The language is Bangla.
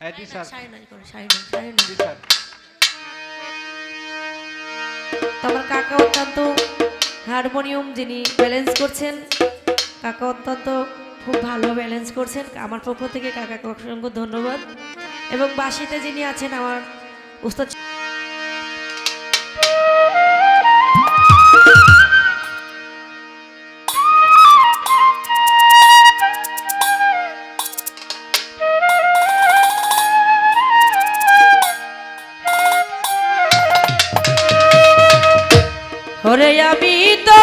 হ্যাঁ জি স্যার সাড়ে নয় করো সাড়ে নয় সাড়ে নয়। জি স্যার তো আমার কাকা অত্যন্ত হারমোনিয়াম যিনি ব্যালেন্স করছেন কাকা অত্যন্ত খুব ভালো ব্যালেন্স করছেন। আমার পক্ষ থেকে কাকাকে অসংখ্য ধন্যবাদ। এবং বাসিতে যিনি আছেন আমার উস্তাদ ওরে আমি তো